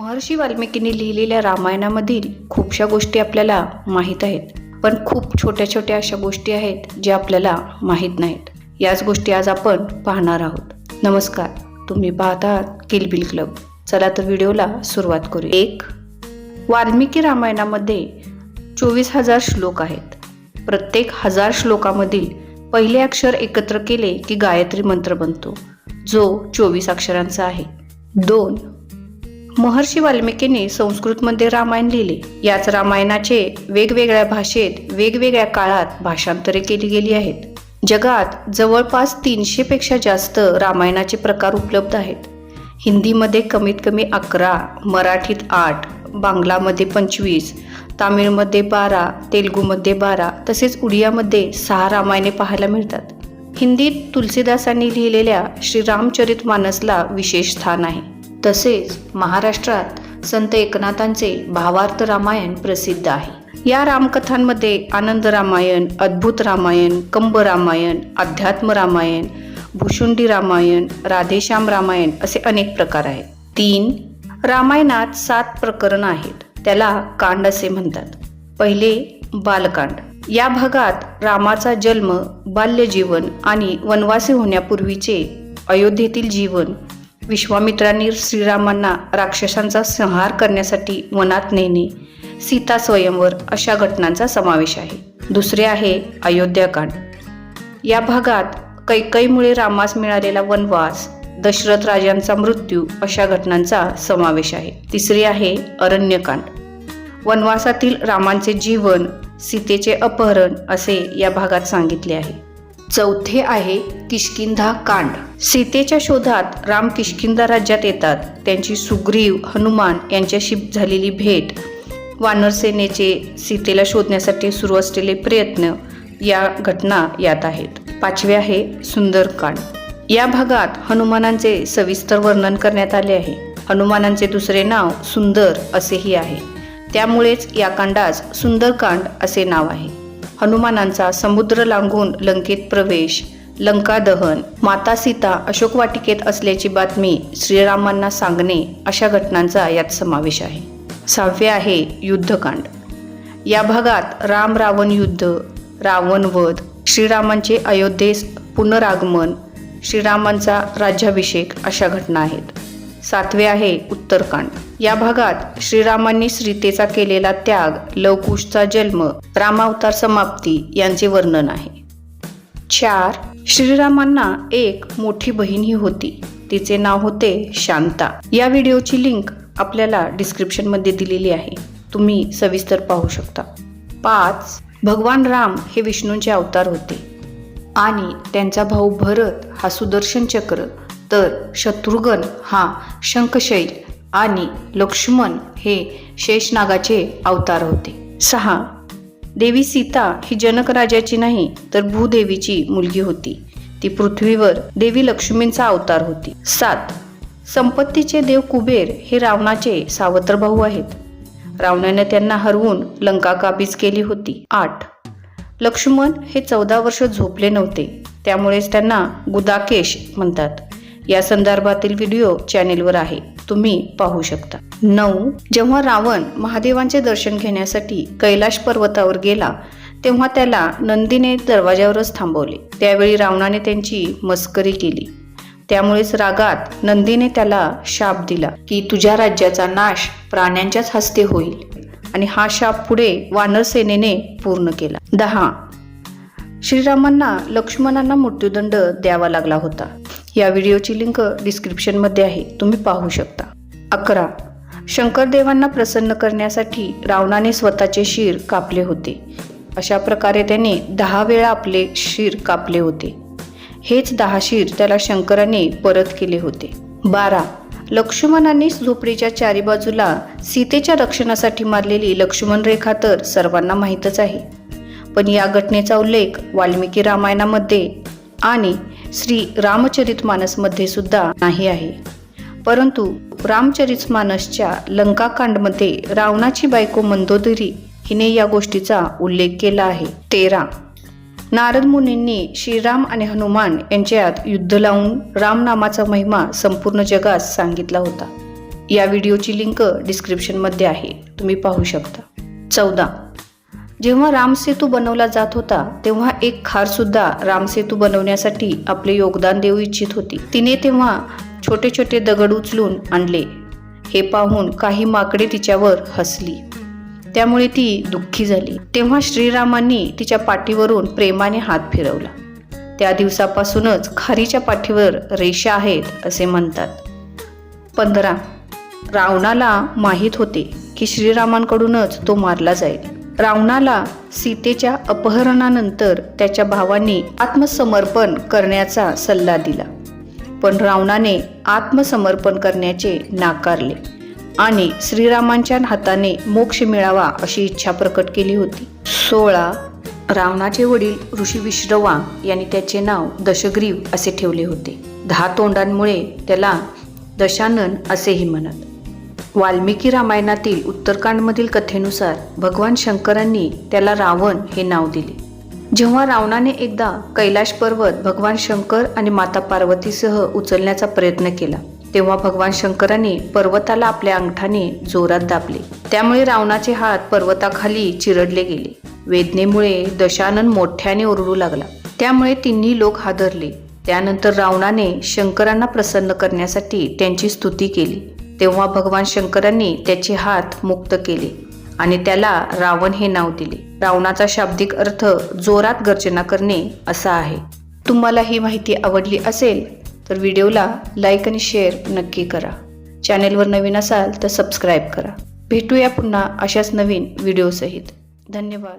महर्षी वाल्मिकींनी लिहिलेल्या रामायणामधील खूपशा गोष्टी आपल्याला माहीत आहेत. पण खूप छोट्या छोट्या अशा गोष्टी आहेत ज्या आपल्याला माहीत नाहीत. याच गोष्टी आज आपण पाहणार आहोत. नमस्कार. तुम्ही पाहत आहात किलबिल क्लब. चला तर व्हिडिओला सुरुवात करू एक वाल्मिकी रामायणामध्ये चोवीस हजार श्लोक आहेत. प्रत्येक हजार श्लोकामधील पहिले अक्षर एकत्र केले की गायत्री मंत्र बनतो जो चोवीस अक्षरांचा आहे. दोन महर्षी वाल्मिकींनी संस्कृतमध्ये रामायण लिहिले. याच रामायणाचे वेगवेगळ्या भाषेत वेगवेगळ्या काळात भाषांतरे केली गेली आहेत. जगात जवळपास तीनशेपेक्षा जास्त रामायणाचे प्रकार उपलब्ध आहेत. हिंदीमध्ये कमीत कमी अकरा मराठीत आठ बांगलामध्ये पंचवीस तामिळमध्ये बारा तेलगूमध्ये बारा तसेच उडियामध्ये सहा रामायणे पाहायला मिळतात. हिंदीत तुलसीदासांनी लिहिलेल्या श्रीरामचरित मानसला विशेष स्थान आहे. तसेच महाराष्ट्रात संत एकनाथांचे भावार्थ रामायण प्रसिद्ध आहे. या रामकथांमध्ये आनंद रामायण अद्भुत रामायण कंब रामायण अध्यात्म रामायण भुशुंडी रामायण राधेश्याम रामायण असे अनेक प्रकार आहेत. तीन रामायणात सात प्रकरण आहेत. त्याला कांड असे म्हणतात. पहिले बालकांड. या भागात रामाचा जन्म बाल्यजीवन आणि वनवासी होण्यापूर्वीचे अयोध्येतील जीवन विश्वामित्रांनी श्रीरामांना राक्षसांचा संहार करण्यासाठी वनात नेणे सीता स्वयंवर अशा घटनांचा समावेश आहे. दुसरे आहे अयोध्याकांड या भागात कैकईमुळे रामास मिळालेला वनवास दशरथ राजांचा मृत्यू अशा घटनांचा समावेश आहे. तिसरे आहे अरण्यकांड. वनवासातील रामांचे जीवन सीतेचे अपहरण असे या भागात सांगितले आहे. चौथे आहे किष्किंधा कांड. सीतेच्या शोधात राम किष्किंधा राज्यात येतात. त्यांची सुग्रीव हनुमान यांच्याशी झालेली भेट वानरसेनेचे सीतेला शोधण्यासाठी सुरू असलेले प्रयत्न या घटना यात आहेत. पाचवे आहे सुंदरकांड या भागात हनुमानांचे सविस्तर वर्णन करण्यात आले आहे. हनुमानांचे दुसरे नाव सुंदर असेही आहे. त्यामुळेच या कांडास सुंदरकांड असे नाव आहे. हनुमानांचा समुद्र लांघून लंकेत प्रवेश लंका दहन माता सीता अशोक वाटिकेत असल्याची बातमी श्रीरामांना सांगणे अशा घटनांचा यात समावेश आहे. सहावे आहे युद्धकांड. या भागात राम रावण युद्ध रावण वध श्रीरामांचे अयोध्येस पुनरागमन श्रीरामांचा राज्याभिषेक अशा घटना आहेत. सातवे आहे उत्तरकांड. या भागात श्रीरामांनी सीतेचा केलेला त्याग लवकुशचा जन्म रामावतार समाप्ती यांचे वर्णन आहे. चार श्रीरामांना एक मोठी बहीणही होती. तिचे नाव होते शांता. या व्हिडिओची लिंक आपल्याला डिस्क्रिप्शनमध्ये दिलेली आहे. तुम्ही सविस्तर पाहू शकता. पाच भगवान राम हे विष्णूंचे अवतार होते. आणि त्यांचा भाऊ भरत हा सुदर्शन चक्र तर शत्रुघ्न हा शंखशैल आणि लक्ष्मण हे शेषनागाचे अवतार होते. सहा. देवी सीता ही जनक राजाची नाही तर भूदेवीची मुलगी होती. ती पृथ्वीवर देवी लक्ष्मींचा अवतार होती. सात. संपत्तीचे देव कुबेर हे रावणाचे सावत्र भाऊ आहेत. रावणाने त्यांना हरवून लंका काबीज केली होती. आठ. लक्ष्मण हे चौदा वर्ष झोपले नव्हते. त्यामुळेच त्यांना गुदाकेश म्हणतात. या संदर्भातील व्हिडिओ चॅनेलवर आहे. तुम्ही पाहू शकता. नऊ जेव्हा रावण महादेवांचे दर्शन घेण्यासाठी कैलाश पर्वतावर गेला तेव्हा त्याला नंदीने दरवाजावरच थांबवले. त्यावेळी रावणाने त्यांची मस्करी केली. त्यामुळेच रागात नंदीने त्याला शाप दिला की तुझ्या राज्याचा नाश प्राण्यांच्याच हस्ते होईल. आणि हा शाप पुढे वानर सेनेने पूर्ण केला. दहा श्रीरामांना लक्ष्मणांना मृत्यूदंड द्यावा लागला होता. या व्हिडिओची लिंक डिस्क्रिप्शनमध्ये आहे. तुम्ही पाहू शकता. अकरा. शंकरदेवांना प्रसन्न करण्यासाठी रावणाने स्वतःचे शिर कापले होते. अशा प्रकारे त्याने दहा वेळा आपले शिर कापले होते. हेच दहा शिर त्याला शंकराने परत केले होते. बारा. लक्ष्मणाने झोपडीच्या चारी बाजूला सीतेच्या रक्षणासाठी मारलेली लक्ष्मण रेखा तर सर्वांना माहीतच आहे. पण या घटनेचा उल्लेख वाल्मिकी रामायणामध्ये आणि श्री रामचरित मानसमध्ये सुद्धा नाही आहे. परंतु रामचरित मानसच्या लंकाकांडमध्ये रावणाची बायको मंदोदरी हिने या गोष्टीचा उल्लेख केला आहे. तेरा. नारद मुनींनी श्रीराम आणि हनुमान यांच्यात युद्ध लावून रामनामाचा महिमा संपूर्ण जगास सांगितला होता. या व्हिडिओची लिंक डिस्क्रिप्शनमध्ये आहे. तुम्ही पाहू शकता. चौदा. जेव्हा रामसेतू बनवला जात होता तेव्हा एक खारसुद्धा रामसेतू बनवण्यासाठी आपले योगदान देऊ इच्छित होती. तिने तेव्हा छोटे छोटे दगड उचलून आणले. हे पाहून काही माकडे तिच्यावर हसली. त्यामुळे ती दुःखी झाली. तेव्हा श्रीरामांनी तिच्या पाठीवरून प्रेमाने हात फिरवला. त्या दिवसापासूनच खारीच्या पाठीवर रेषा आहेत असे म्हणतात. पंधरा. रावणाला माहीत होते की श्रीरामांकडूनच तो मारला जाईल. रावणाला सीतेच्या अपहरणानंतर त्याच्या भावांनी आत्मसमर्पण करण्याचा सल्ला दिला. पण रावणाने आत्मसमर्पण करण्याचे नाकारले आणि श्रीरामांच्या हाताने मोक्ष मिळावा अशी इच्छा प्रकट केली होती. सोळा रावणाचे वडील ऋषी विश्रवा यांनी त्याचे नाव दशग्रीव असे ठेवले होते. दहा तोंडांमुळे त्याला दशानन असेही म्हणत. वाल्मिकी रामायणातील उत्तरकांडमधील कथेनुसार भगवान शंकरांनी त्याला रावण हे नाव दिले. जेव्हा रावणाने एकदा कैलाश पर्वत भगवान शंकर आणि माता पार्वतीसह उचलण्याचा प्रयत्न केला तेव्हा भगवान शंकराने पर्वताला आपल्या अंगठाने जोरात दाबले. त्यामुळे रावणाचे हात पर्वताखाली चिरडले गेले. वेदनेमुळे दशानन मोठ्याने ओरडू लागला. त्यामुळे तिन्ही लोक हादरले. त्यानंतर रावणाने शंकरांना प्रसन्न करण्यासाठी त्यांची स्तुती केली. तेव्हा भगवान शंकरांनी त्याचे हात मुक्त केले आणि त्याला रावण हे नाव दिले. रावणाचा शाब्दिक अर्थ जोरात गर्जना करणे असा आहे. तुम्हाला ही माहिती आवडली असेल तर व्हिडिओला लाईक आणि शेअर नक्की करा. चॅनेलवर नवीन असाल तर सबस्क्राईब करा. भेटूया पुन्हा अशाच नवीन व्हिडिओसहित. धन्यवाद.